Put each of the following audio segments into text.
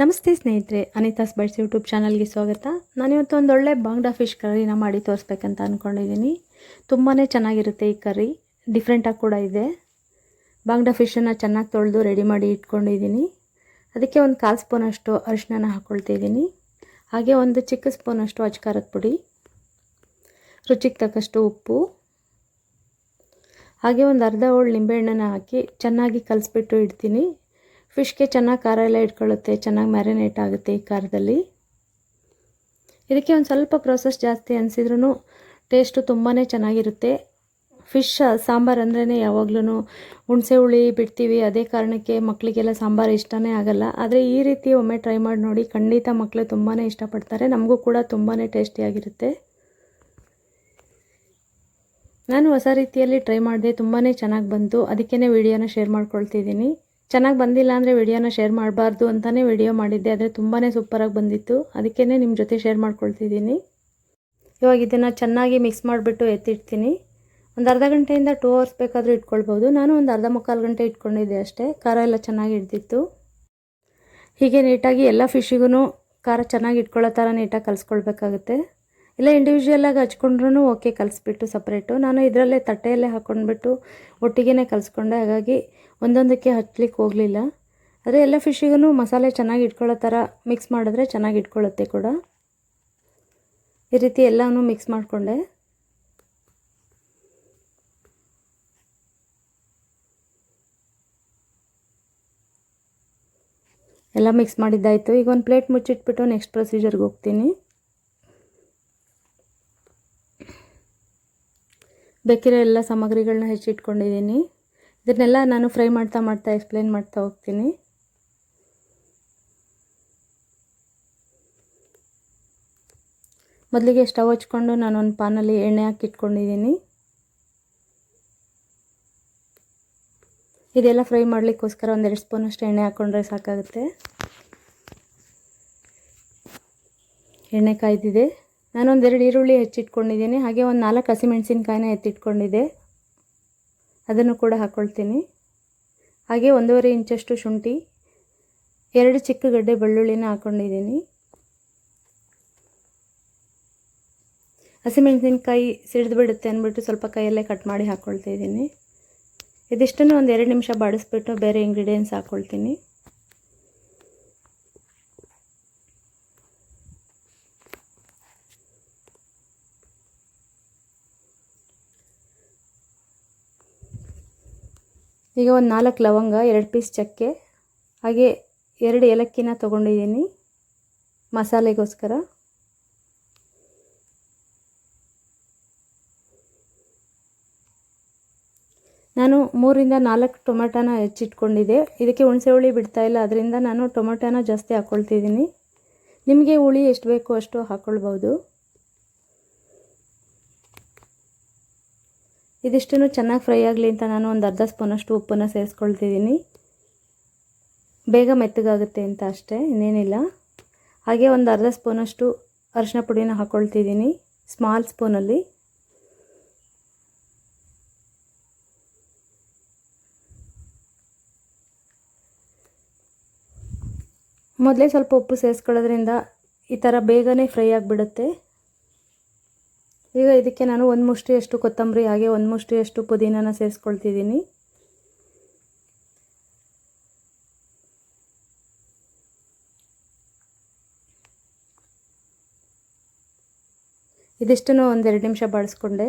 ನಮಸ್ತೆ ಸ್ನೇಹಿತರೆ, ಅನಿತಾಸ್ bites YouTube ಚಾನಲ್ಗೆ ಸ್ವಾಗತ. ನಾನಿವತ್ತು ಒಂದು ಒಳ್ಳೆ ಬಾಂಗ್ಡಾ ಫಿಶ್ ಕರಿನ ಮಾಡಿ ತೋರಿಸ್ಬೇಕಂತ ಅಂದ್ಕೊಂಡಿದ್ದೀನಿ ತುಂಬಾ ಚೆನ್ನಾಗಿರುತ್ತೆ ಈ ಕರಿ ಡಿಫ್ರೆಂಟಾಗಿ ಕೂಡ ಇದೆ. ಬಾಂಗ್ಡಾ ಫಿಶನ್ನು ಚೆನ್ನಾಗಿ ತೊಳೆದು ರೆಡಿ ಮಾಡಿ ಇಟ್ಕೊಂಡಿದ್ದೀನಿ ಅದಕ್ಕೆ ಒಂದು ಕಾಲು ಸ್ಪೂನಷ್ಟು ಅರಿಶಿನ ಹಾಕ್ಕೊಳ್ತಿದ್ದೀನಿ ಹಾಗೆ ಒಂದು ಚಿಕ್ಕ ಸ್ಪೂನಷ್ಟು ಅಚ್ಕಾರದ ಪುಡಿ, ರುಚಿಗೆ ತಕ್ಕಷ್ಟು ಉಪ್ಪು. ಹಾಗೆ ಒಂದು ಅರ್ಧ ಹೋಳು ನಿಂಬೆಹಣ್ಣನ್ನು ಹಾಕಿ ಚೆನ್ನಾಗಿ ಕಲಿಸ್ಬಿಟ್ಟು ಇಡ್ತೀನಿ. ಫಿಶ್ಗೆ ಚೆನ್ನಾಗಿ ಖಾರ ಎಲ್ಲ ಇಟ್ಕೊಳ್ಳುತ್ತೆ, ಚೆನ್ನಾಗಿ ಮ್ಯಾರಿನೇಟ್ ಆಗುತ್ತೆ ಈ ಖಾರದಲ್ಲಿ. ಇದಕ್ಕೆ ಒಂದು ಸ್ವಲ್ಪ ಪ್ರೋಸೆಸ್ ಜಾಸ್ತಿ ಅನಿಸಿದ್ರೂ ಟೇಸ್ಟು ತುಂಬಾ ಚೆನ್ನಾಗಿರುತ್ತೆ. ಫಿಶ್ ಸಾಂಬಾರು ಅಂದ್ರೇ ಯಾವಾಗ್ಲೂ ಹುಣಸೆ ಹುಳಿ ಬಿಡ್ತೀವಿ, ಅದೇ ಕಾರಣಕ್ಕೆ ಮಕ್ಕಳಿಗೆಲ್ಲ ಸಾಂಬಾರು ಇಷ್ಟನೇ ಆಗಲ್ಲ. ಆದರೆ ಈ ರೀತಿ ಒಮ್ಮೆ ಟ್ರೈ ಮಾಡಿ ನೋಡಿ, ಖಂಡಿತ ಮಕ್ಕಳು ತುಂಬಾ ಇಷ್ಟಪಡ್ತಾರೆ. ನಮಗೂ ಕೂಡ ತುಂಬಾ ಟೇಸ್ಟಿಯಾಗಿರುತ್ತೆ ನಾನು ಹೊಸ ರೀತಿಯಲ್ಲಿ ಟ್ರೈ ಮಾಡಿದೆ ತುಂಬಾ ಚೆನ್ನಾಗಿ ಬಂತು. ಅದಕ್ಕೇ ವಿಡಿಯೋನ ಶೇರ್ ಮಾಡ್ಕೊಳ್ತಿದ್ದೀನಿ. ಚೆನ್ನಾಗಿ ಬಂದಿಲ್ಲ ಅಂದರೆ ವಿಡಿಯೋನ ಶೇರ್ ಮಾಡಬಾರ್ದು ಅಂತಲೇ ವಿಡಿಯೋ ಮಾಡಿದ್ದೆ, ಆದರೆ ತುಂಬಾ ಸೂಪರಾಗಿ ಬಂದಿತ್ತು. ಅದಕ್ಕೇ ನಿಮ್ಮ ಜೊತೆ ಶೇರ್ ಮಾಡ್ಕೊಳ್ತಿದ್ದೀನಿ. ಇವಾಗ ಇದನ್ನು ಚೆನ್ನಾಗಿ ಮಿಕ್ಸ್ ಮಾಡಿಬಿಟ್ಟು ಎತ್ತಿಡ್ತೀನಿ. ಒಂದು ಅರ್ಧ ಗಂಟೆಯಿಂದ ಟೂ ಅವರ್ಸ್ ಬೇಕಾದರೂ ಇಟ್ಕೊಳ್ಬೋದು. ನಾನು ಒಂದು ಅರ್ಧ ಮುಕ್ಕಾಲು ಗಂಟೆ ಇಟ್ಕೊಂಡಿದ್ದೆ ಅಷ್ಟೇ. ಖಾರ ಎಲ್ಲ ಚೆನ್ನಾಗಿ ಹಿಡ್ದಿತ್ತು ಹೀಗೆ ನೀಟಾಗಿ ಎಲ್ಲ ಫಿಶಿಗೂ ಖಾರ ಚೆನ್ನಾಗಿ ಇಟ್ಕೊಳ್ಳೋ ಥರ ನೀಟಾಗಿ ಕಲಿಸ್ಕೊಳ್ಬೇಕಾಗುತ್ತೆ. ಇಲ್ಲ ಇಂಡಿವಿಜುವಲಾಗಿ ಹಚ್ಕೊಂಡ್ರೂ ಓಕೆ ಕಲಿಸ್ಬಿಟ್ಟು ಸಪ್ರೇಟು ನಾನು ಇದರಲ್ಲೇ ತಟ್ಟೆಯಲ್ಲೇ ಹಾಕ್ಕೊಂಡ್ಬಿಟ್ಟು ಒಟ್ಟಿಗೆ ಕಲಿಸ್ಕೊಂಡೆ. ಹಾಗಾಗಿ ಒಂದೊಂದಕ್ಕೆ ಹಚ್ಲಿಕ್ಕೆ ಹೋಗಲಿಲ್ಲ. ಆದರೆ ಎಲ್ಲ ಫಿಶಿಗೂ ಮಸಾಲೆ ಚೆನ್ನಾಗಿ ಇಟ್ಕೊಳ್ಳೋ ಥರ ಮಿಕ್ಸ್ ಮಾಡಿದ್ರೆ ಚೆನ್ನಾಗಿ ಇಟ್ಕೊಳ್ಳುತ್ತೆ ಕೂಡ. ಈ ರೀತಿ ಎಲ್ಲನೂ ಮಿಕ್ಸ್ ಮಾಡಿಕೊಂಡೆ. ಎಲ್ಲ ಮಿಕ್ಸ್ ಮಾಡಿದ್ದಾಯಿತು. ಈಗ ಒಂದು ಪ್ಲೇಟ್ ಮುಚ್ಚಿಟ್ಬಿಟ್ಟು ನೆಕ್ಸ್ಟ್ ಪ್ರೊಸೀಜರ್ಗೆ ಹೋಗ್ತೀನಿ. ಬೇಕಿರೋ ಎಲ್ಲ ಸಾಮಗ್ರಿಗಳನ್ನ ಹೆಚ್ಚಿಟ್ಕೊಂಡಿದ್ದೀನಿ. ಇದನ್ನೆಲ್ಲ ನಾನು ಫ್ರೈ ಮಾಡ್ತಾ ಮಾಡ್ತಾ ಎಕ್ಸ್ಪ್ಲೇನ್ ಮಾಡ್ತಾ ಹೋಗ್ತೀನಿ. ಮೊದಲಿಗೆ ಸ್ಟವ್ ಹಚ್ಕೊಂಡು ನಾನು ಒಂದು ಪಾನಲ್ಲಿ ಎಣ್ಣೆ ಹಾಕಿ ಇಟ್ಕೊಂಡಿದ್ದೀನಿ ಇದೆಲ್ಲ ಫ್ರೈ ಮಾಡಲಿಕ್ಕೋಸ್ಕರ ಒಂದೆರಡು ಸ್ಪೂನಷ್ಟು ಎಣ್ಣೆ ಹಾಕ್ಕೊಂಡ್ರೆ ಸಾಕಾಗುತ್ತೆ. ಎಣ್ಣೆ ಕಾಯ್ದಿದೆ. ನಾನೊಂದೆರಡು ಈರುಳ್ಳಿ ಹೆಚ್ಚಿಟ್ಕೊಂಡಿದ್ದೀನಿ. ಹಾಗೆ ಒಂದು ನಾಲ್ಕು ಹಸಿಮೆಣಸಿನ್ಕಾಯಿನ ಎತ್ತಿಟ್ಕೊಂಡಿದ್ದೆ. ಅದನ್ನು ಕೂಡ ಹಾಕ್ಕೊಳ್ತೀನಿ ಹಾಗೆ ಒಂದೂವರೆ ಇಂಚಷ್ಟು ಶುಂಠಿ, ಎರಡು ಚಿಕ್ಕ ಗಡ್ಡೆ ಬೆಳ್ಳುಳ್ಳಿನ ಹಾಕ್ಕೊಂಡಿದ್ದೀನಿ ಹಸಿಮೆಣಸಿನ್ಕಾಯಿ ಸಿಡಿದು ಬಿಡುತ್ತೆ ಅಂದ್ಬಿಟ್ಟು ಸ್ವಲ್ಪ ಕೈಯಲ್ಲೇ ಕಟ್ ಮಾಡಿ ಹಾಕ್ಕೊಳ್ತಾ ಇದ್ದೀನಿ. ಇದಿಷ್ಟನ್ನು ಒಂದು ಎರಡು ನಿಮಿಷ ಬಾಡಿಸ್ಬಿಟ್ಟು ಬೇರೆ ಇಂಗ್ರೀಡಿಯೆಂಟ್ಸ್ ಹಾಕ್ಕೊಳ್ತೀನಿ ಈಗ ಒಂದು ನಾಲ್ಕು ಲವಂಗ, ಎರಡು ಪೀಸ್ ಚಕ್ಕೆ, ಹಾಗೆ ಎರಡು ಏಲಕ್ಕಿನ ತೊಗೊಂಡಿದ್ದೀನಿ ಮಸಾಲೆಗೋಸ್ಕರ. ನಾನು ಮೂರಿಂದ ನಾಲ್ಕು ಟೊಮೆಟೊನ ಹೆಚ್ಚಿಟ್ಕೊಂಡಿದ್ದೆ. ಇದಕ್ಕೆ ಹುಣಸೆ ಹುಳಿ ಬಿಡ್ತಾ ಇಲ್ಲ, ಅದರಿಂದ ನಾನು ಟೊಮೆಟೊನ ಜಾಸ್ತಿ ಹಾಕ್ಕೊಳ್ತಿದ್ದೀನಿ ನಿಮಗೆ ಹುಳಿ ಎಷ್ಟು ಬೇಕೋ ಅಷ್ಟು ಹಾಕ್ಕೊಳ್ಬೋದು ಇದಿಷ್ಟನ್ನು ಚೆನ್ನಾಗಿ ಫ್ರೈ ಆಗಲಿ ಅಂತ ನಾನು ಒಂದು ಅರ್ಧ ಸ್ಪೂನಷ್ಟು ಉಪ್ಪನ್ನು ಸೇರಿಸ್ಕೊಳ್ತಿದ್ದೀನಿ ಬೇಗ ಮೆತ್ತಗಾಗುತ್ತೆ ಅಂತ ಅಷ್ಟೇ, ಇನ್ನೇನಿಲ್ಲ. ಹಾಗೆ ಒಂದು ಅರ್ಧ ಸ್ಪೂನಷ್ಟು ಅರಿಶಿನ ಪುಡಿನ ಹಾಕ್ಕೊಳ್ತಿದ್ದೀನಿ ಸ್ಮಾಲ್ ಸ್ಪೂನಲ್ಲಿ. ಮೊದಲೇ ಸ್ವಲ್ಪ ಉಪ್ಪು ಸೇರಿಸ್ಕೊಳ್ಳೋದ್ರಿಂದ ಈ ಥರ ಬೇಗನೆ ಫ್ರೈ ಆಗಿಬಿಡುತ್ತೆ. ಈಗ ಇದಕ್ಕೆ ನಾನು ಒಂದು ಮುಷ್ಟಿಯಷ್ಟು ಕೊತ್ತಂಬರಿ, ಹಾಗೆ ಒಂದು ಮುಷ್ಟಿಯಷ್ಟು ಪುದೀನನ ಸೇರಿಸ್ಕೊಳ್ತಿದ್ದೀನಿ. ಇದಿಷ್ಟನ್ನು ಒಂದೆರಡು ನಿಮಿಷ ಬಳಸ್ಕೊಂಡೆ.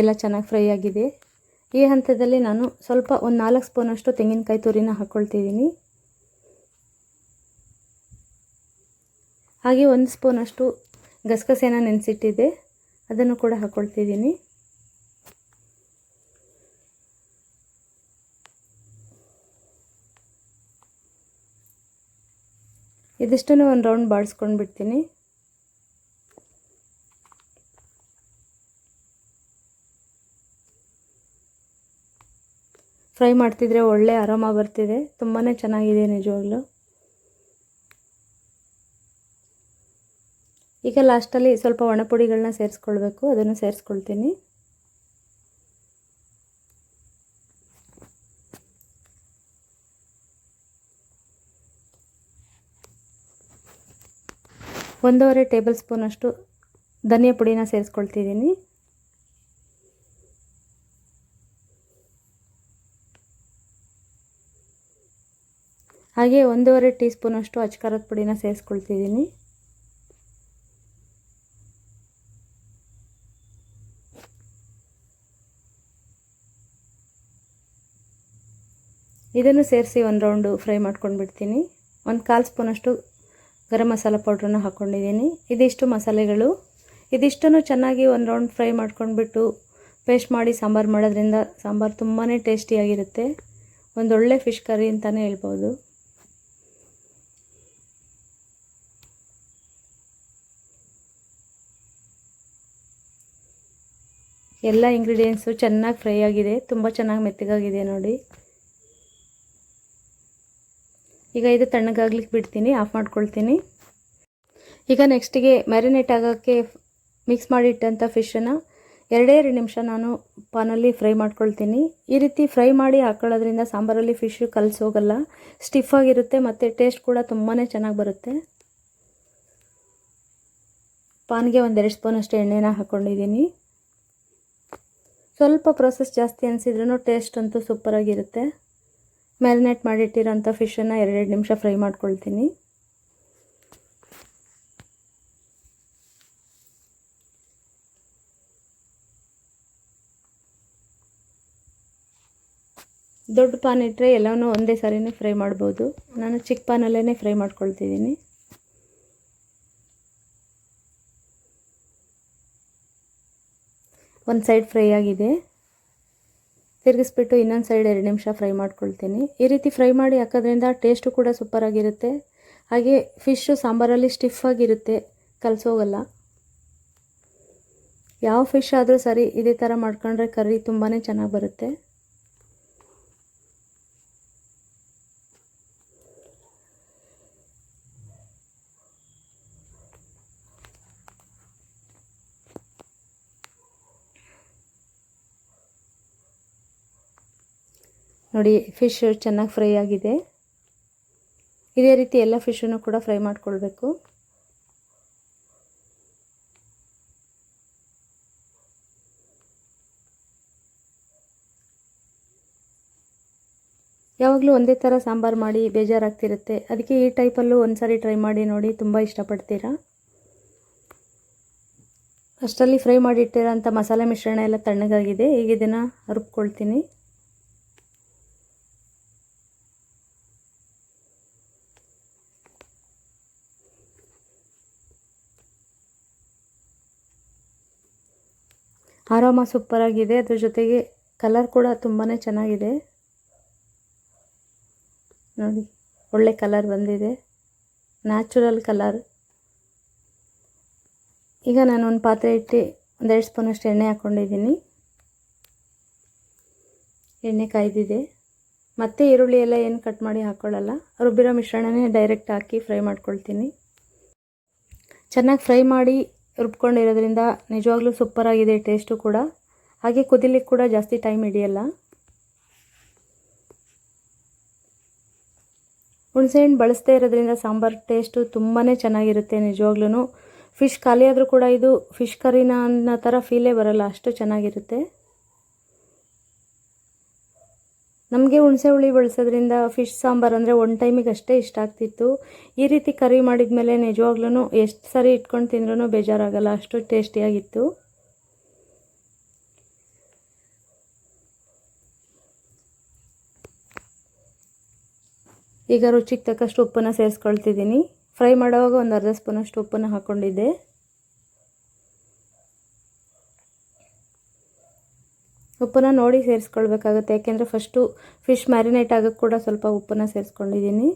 ಎಲ್ಲ ಚೆನ್ನಾಗಿ ಫ್ರೈ ಆಗಿದೆ. ಈ ಹಂತದಲ್ಲಿ ನಾನು ಸ್ವಲ್ಪ ಒಂದು ನಾಲ್ಕು ಸ್ಪೂನಷ್ಟು ತೆಂಗಿನಕಾಯಿ ತುರಿನ ಹಾಕ್ಕೊಳ್ತಿದ್ದೀನಿ ಹಾಗೆ ಒಂದು ಸ್ಪೂನಷ್ಟು ಗಸಗಸೆನ ನೆನೆಸಿಟ್ಟಿದ್ದೆ ಅದನ್ನು ಕೂಡ ಹಾಕ್ಕೊಳ್ತಿದ್ದೀನಿ ಇದಿಷ್ಟನ್ನು ಒಂದು ರೌಂಡ್ ಬಾಡಿಸ್ಕೊಂಡು ಬಿಡ್ತೀನಿ ಫ್ರೈ ಮಾಡ್ತಿದ್ರೆ ಒಳ್ಳೆ ಆರಾಮ ಬರ್ತಿದೆ. ತುಂಬಾ ಚೆನ್ನಾಗಿದೆ ನಿಜವಾಗ್ಲೂ. ಈಗ ಲಾಸ್ಟಲ್ಲಿ ಸ್ವಲ್ಪ ಒಣಪುಡಿಗಳನ್ನ ಸೇರಿಸ್ಕೊಳ್ಬೇಕು. ಅದನ್ನು ಸೇರಿಸ್ಕೊಳ್ತೀನಿ. ಒಂದೂವರೆ ಟೇಬಲ್ ಸ್ಪೂನಷ್ಟು ಧನಿಯಾ ಪುಡಿನ ಸೇರಿಸ್ಕೊಳ್ತಿದ್ದೀನಿ. ಹಾಗೆ ಒಂದೂವರೆ ಟೀ ಸ್ಪೂನಷ್ಟು ಅಚ್ಕಾರದ ಪುಡಿನ ಸೇರಿಸ್ಕೊಳ್ತಿದ್ದೀನಿ. ಇದನ್ನು ಸೇರಿಸಿ ಒಂದು ರೌಂಡು ಫ್ರೈ ಮಾಡ್ಕೊಂಡು ಬಿಡ್ತೀನಿ ಒಂದು ಕಾಲು ಸ್ಪೂನಷ್ಟು ಗರಂ ಮಸಾಲ ಪೌಡ್ರನ್ನ ಹಾಕ್ಕೊಂಡಿದ್ದೀನಿ. ಇದಿಷ್ಟು ಮಸಾಲೆಗಳು. ಇದಿಷ್ಟನ್ನು ಚೆನ್ನಾಗಿ ಒಂದು ರೌಂಡ್ ಫ್ರೈ ಮಾಡ್ಕೊಂಡ್ಬಿಟ್ಟು ಪೇಸ್ಟ್ ಮಾಡಿ ಸಾಂಬಾರು ಮಾಡೋದ್ರಿಂದ ಸಾಂಬಾರು ತುಂಬಾ ಟೇಸ್ಟಿಯಾಗಿರುತ್ತೆ. ಒಂದೊಳ್ಳೆ ಫಿಶ್ ಕರಿ ಅಂತಲೇ ಹೇಳ್ಬೋದು. ಎಲ್ಲ ಇಂಗ್ರೀಡಿಯೆಂಟ್ಸು ಚೆನ್ನಾಗಿ ಫ್ರೈ ಆಗಿದೆ, ತುಂಬ ಚೆನ್ನಾಗಿ ಮೆತ್ತಗಾಗಿದೆ ನೋಡಿ. ಈಗ ಇದು ತಣ್ಣಗಾಗ್ಲಿಕ್ಕೆ ಬಿಡ್ತೀನಿ ಆಫ್ ಮಾಡ್ಕೊಳ್ತೀನಿ. ಈಗ ನೆಕ್ಸ್ಟಿಗೆ ಮ್ಯಾರಿನೇಟ್ ಆಗೋಕ್ಕೆ ಮಿಕ್ಸ್ ಮಾಡಿಟ್ಟಂಥ ಫಿಶನ್ನು ಎರಡೇ ಎರಡು ನಿಮಿಷ ನಾನು ಪಾನಲ್ಲಿ ಫ್ರೈ ಮಾಡ್ಕೊಳ್ತೀನಿ. ಈ ರೀತಿ ಫ್ರೈ ಮಾಡಿ ಹಾಕೊಳ್ಳೋದ್ರಿಂದ ಸಾಂಬಾರಲ್ಲಿ ಫಿಶ್ಶು ಕಲಸೋಗಲ್ಲ ಸ್ಟಿಫ್ ಆಗಿರುತ್ತೆ ಮತ್ತು ಟೇಸ್ಟ್ ಕೂಡ ತುಂಬಾ ಚೆನ್ನಾಗಿ ಬರುತ್ತೆ. ಪಾನ್ಗೆ ಒಂದೆರಡು ಸ್ಪೂನಷ್ಟು ಎಣ್ಣೆನ ಹಾಕ್ಕೊಂಡಿದ್ದೀನಿ ಸ್ವಲ್ಪ ಪ್ರೊಸೆಸ್ ಜಾಸ್ತಿ ಅನಿಸಿದ್ರೂ ಟೇಸ್ಟ್ ಅಂತೂ ಸೂಪರಾಗಿರುತ್ತೆ ಮ್ಯಾರಿನೇಟ್ ಮಾಡಿಟ್ಟಿರೋಂಥ ಫಿಶನ್ನು ಎರಡೆರಡು ನಿಮಿಷ ಫ್ರೈ ಮಾಡ್ಕೊಳ್ತೀನಿ. ದೊಡ್ಡ ಪಾನ್ ಇಟ್ಟರೆ ಎಲ್ಲವೂ ಒಂದೇ ಸಾರಿನೇ ಫ್ರೈ ಮಾಡ್ಬೋದು. ನಾನು ಚಿಕ್ಕ ಪಾನಲ್ಲೇ ಫ್ರೈ ಮಾಡ್ಕೊಳ್ತಿದ್ದೀನಿ. ಒಂದು ಸೈಡ್ ಫ್ರೈ ಆಗಿದೆ. ತಿರುಗಿಸ್ಬಿಟ್ಟು ಇನ್ನೊಂದು ಸೈಡ್ ಎರಡು ನಿಮಿಷ ಫ್ರೈ ಮಾಡ್ಕೊಳ್ತೀನಿ. ಈ ರೀತಿ ಫ್ರೈ ಮಾಡಿ ಹಾಕೋದ್ರಿಂದ ಟೇಸ್ಟು ಕೂಡ ಸೂಪರಾಗಿರುತ್ತೆ ಹಾಗೆ ಫಿಶ್ಶು ಸಾಂಬಾರಲ್ಲಿ ಸ್ಟಿಫ್ ಆಗಿರುತ್ತೆ. ಕಲಸೋಗಲ್ಲ. ಯಾವ ಫಿಶ್ ಆದರೂ ಸರಿ ಇದೇ ಥರ ಮಾಡ್ಕೊಂಡ್ರೆ ಕರ್ರಿ ತುಂಬಾ ಚೆನ್ನಾಗಿ ಬರುತ್ತೆ. ನೋಡಿ ಫಿಶ್ ಚೆನ್ನಾಗಿ ಫ್ರೈ ಆಗಿದೆ. ಇದೇ ರೀತಿ ಎಲ್ಲ ಫಿಶನ್ನು ಕೂಡ ಫ್ರೈ ಮಾಡಿಕೊಳ್ಬೇಕು. ಯಾವಾಗಲೂ ಒಂದೇ ಥರ ಸಾಂಬಾರು ಮಾಡಿ ಬೇಜಾರಾಗ್ತಿರುತ್ತೆ. ಅದಕ್ಕೆ ಈ ಟೈಪಲ್ಲೂ ಒಂದು ಟ್ರೈ ಮಾಡಿ ನೋಡಿ, ತುಂಬ ಇಷ್ಟಪಡ್ತೀರಾ? ಅಷ್ಟರಲ್ಲಿ ಫ್ರೈ ಮಾಡಿಟ್ಟಿರೋಂಥ ಮಸಾಲೆ ಮಿಶ್ರಣ ಎಲ್ಲ ತಣ್ಣಗಾಗಿದೆ. ಈಗ ಇದನ್ನು ರುಬ್ಕೊಳ್ತೀನಿ. ಆರಾಮ ಸೂಪರಾಗಿದೆ. ಅದ್ರ ಜೊತೆಗೆ ಕಲರ್ ಕೂಡ ತುಂಬಾ ಚೆನ್ನಾಗಿದೆ. ನೋಡಿ, ಒಳ್ಳೆ ಕಲರ್ ಬಂದಿದೆ. Natural colour. ಈಗ ನಾನು ಒಂದು ಪಾತ್ರೆ ಇಟ್ಟು ಒಂದೆರಡು ಸ್ಪೂನಷ್ಟು ಎಣ್ಣೆ ಹಾಕ್ಕೊಂಡಿದ್ದೀನಿ ಎಣ್ಣೆ ಕಾಯ್ದಿದೆ. ಮತ್ತೆ ಈರುಳ್ಳಿ ಎಲ್ಲ ಏನು ಕಟ್ ಮಾಡಿ ಹಾಕ್ಕೊಳ್ಳಲ್ಲ ರುಬ್ಬಿರೋ ಮಿಶ್ರಣನೇ ಡೈರೆಕ್ಟ್ ಹಾಕಿ ಫ್ರೈ ಮಾಡ್ಕೊಳ್ತೀನಿ. ಚೆನ್ನಾಗಿ ಫ್ರೈ ಮಾಡಿ ರುಬ್ಕೊಂಡಿರೋದ್ರಿಂದ ನಿಜವಾಗ್ಲೂ ಸೂಪರಾಗಿದೆ ಟೇಸ್ಟು ಕೂಡ. ಹಾಗೆ ಕುದಿಲಿಕ್ಕೆ ಕೂಡ ಜಾಸ್ತಿ ಟೈಮ್ ಹಿಡಿಯಲ್ಲ. ಹುಣಸೆಹಣ್ಣು ಬಳಸದೇ ಇರೋದ್ರಿಂದ ಸಾಂಬಾರು ಟೇಸ್ಟು ತುಂಬಾ ಚೆನ್ನಾಗಿರುತ್ತೆ ನಿಜವಾಗ್ಲೂ ಫಿಶ್ ಖಾಲಿ ಆದರೂ ಕೂಡ ಇದು ಫಿಶ್ ಕರಿನ ಅನ್ನೋ ಥರ ಫೀಲೇ ಬರಲ್ಲ, ಅಷ್ಟು ಚೆನ್ನಾಗಿರುತ್ತೆ. ನಮಗೆ ಹುಣಸೆ ಹುಳಿ ಬಳಸೋದ್ರಿಂದ ಫಿಶ್ ಸಾಂಬಾರು ಅಂದರೆ ಒನ್ ಟೈಮಿಗೆ ಅಷ್ಟೇ ಇಷ್ಟ ಆಗ್ತಿತ್ತು. ಈ ರೀತಿ ಕರಿ ಮಾಡಿದ ಮೇಲೆ ನಿಜವಾಗ್ಲೂ ಎಷ್ಟು ಸರಿ ಇಟ್ಕೊಂಡು ತಿಂದ್ರೂ ಬೇಜಾರಾಗಲ್ಲ, ಅಷ್ಟು ಟೇಸ್ಟಿಯಾಗಿತ್ತು ಈಗ ರುಚಿಗೆ ತಕ್ಕಷ್ಟು ಉಪ್ಪನ್ನು ಸೇರಿಸ್ಕೊಳ್ತಿದ್ದೀನಿ. ಫ್ರೈ ಮಾಡುವಾಗ ಒಂದು ಅರ್ಧ ಸ್ಪೂನಷ್ಟು ಉಪ್ಪನ್ನು ಹಾಕ್ಕೊಂಡಿದ್ದೆ ಉಪ್ಪನ್ನ ನೋಡಿ ಸೇರಿಸ್ಕೊಳ್ಬೇಕಾಗುತ್ತೆ. ಯಾಕೆಂದರೆ ಫಸ್ಟು ಫಿಶ್ ಮ್ಯಾರಿನೇಟ್ ಆಗೋಕ್ಕೆ ಕೂಡ ಸ್ವಲ್ಪ ಉಪ್ಪನ್ನ ಸೇರಿಸ್ಕೊಂಡಿದ್ದೀನಿ.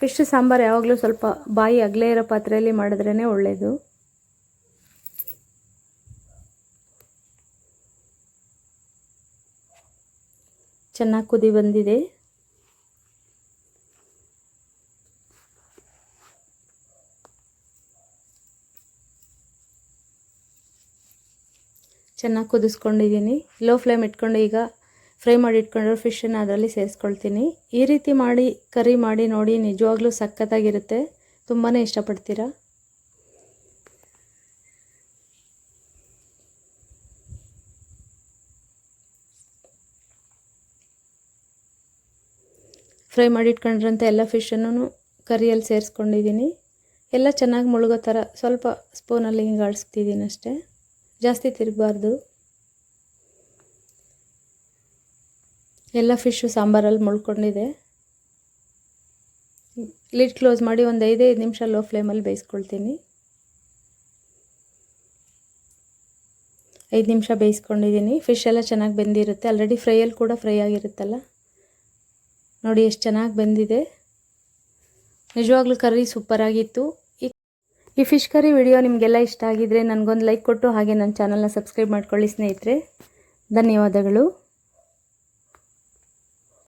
ಫಿಶ್ ಸಾಂಬಾರು ಯಾವಾಗಲೂ ಸ್ವಲ್ಪ ಬಾಯಿ ಅಗಲೇ ಇರೋ ಪಾತ್ರೆಯಲ್ಲಿ ಮಾಡಿದ್ರೇ ಒಳ್ಳೆಯದು ಚೆನ್ನಾಗಿ ಕುದಿ ಬಂದಿದೆ. ಚೆನ್ನಾಗಿ ಕುದಿಸ್ಕೊಂಡಿದ್ದೀನಿ. ಲೋ ಫ್ಲೇಮ್ ಇಟ್ಕೊಂಡು ಈಗ ಫ್ರೈ ಮಾಡಿ ಇಟ್ಕೊಂಡಿರೋ ಫಿಶನ್ನು ಅದರಲ್ಲಿ ಸೇರಿಸ್ಕೊಳ್ತೀನಿ. ಈ ರೀತಿ ಮಾಡಿ, ಕರಿ ಮಾಡಿ ನೋಡಿ ನಿಜವಾಗ್ಲೂ ಸಖತ್ತಾಗಿರುತ್ತೆ. ತುಂಬಾ ಇಷ್ಟಪಡ್ತೀರಾ? ಫ್ರೈ ಮಾಡಿ ಇಟ್ಕೊಂಡಿರೋಂಥ ಎಲ್ಲ ಫಿಶನ್ನು ಕರಿಯಲ್ಲಿ ಸೇರಿಸ್ಕೊಂಡಿದ್ದೀನಿ. ಎಲ್ಲ ಚೆನ್ನಾಗಿ ಮುಳುಗೋ ಥರ ಸ್ವಲ್ಪ ಸ್ಪೂನಲ್ಲಿ ಹಿಂಗೆ ಆಡಿಸ್ತಿದ್ದೀನಿ ಅಷ್ಟೇ. ಜಾಸ್ತಿ ತಿರುಗಬಾರ್ದು. ಎಲ್ಲ ಫಿಶ್ಶು ಸಾಂಬಾರಲ್ಲಿ ಮುಳ್ಕೊಂಡಿದೆ. ಲಿಡ್ ಕ್ಲೋಸ್ ಮಾಡಿ ಒಂದು ಐದೈದು ನಿಮಿಷ ಲೋ ಫ್ಲೇಮಲ್ಲಿ ಬೇಯಿಸ್ಕೊಳ್ತೀನಿ. ಐದು ನಿಮಿಷ ಬೇಯಿಸ್ಕೊಂಡಿದ್ದೀನಿ ಫಿಶ್ ಎಲ್ಲ ಚೆನ್ನಾಗಿ ಬೆಂದಿರುತ್ತೆ. ಆಲ್ರೆಡಿ ಫ್ರೈಯಲ್ಲಿ ಕೂಡ ಫ್ರೈ ಆಗಿರುತ್ತಲ್ಲ. ನೋಡಿ ಎಷ್ಟು ಚೆನ್ನಾಗಿ ಬೆಂದಿದೆ. ನಿಜವಾಗ್ಲೂ ಕರ್ರಿ ಸೂಪರಾಗಿತ್ತು ಈ ಫಿಶ್ ಕರಿ ವಿಡಿಯೋ ನಿಮಗೆಲ್ಲ ಇಷ್ಟ ಆಗಿದ್ರೆ ನನಗೊಂದು ಲೈಕ್ ಕೊಟ್ಟು ಹಾಗೆ ನನ್ನ ಚಾನಲ್ನ ಸಬ್ಸ್ಕ್ರೈಬ್ ಮಾಡ್ಕೊಳ್ಳಿ ಸ್ನೇಹಿತರೆ. ಧನ್ಯವಾದಗಳು.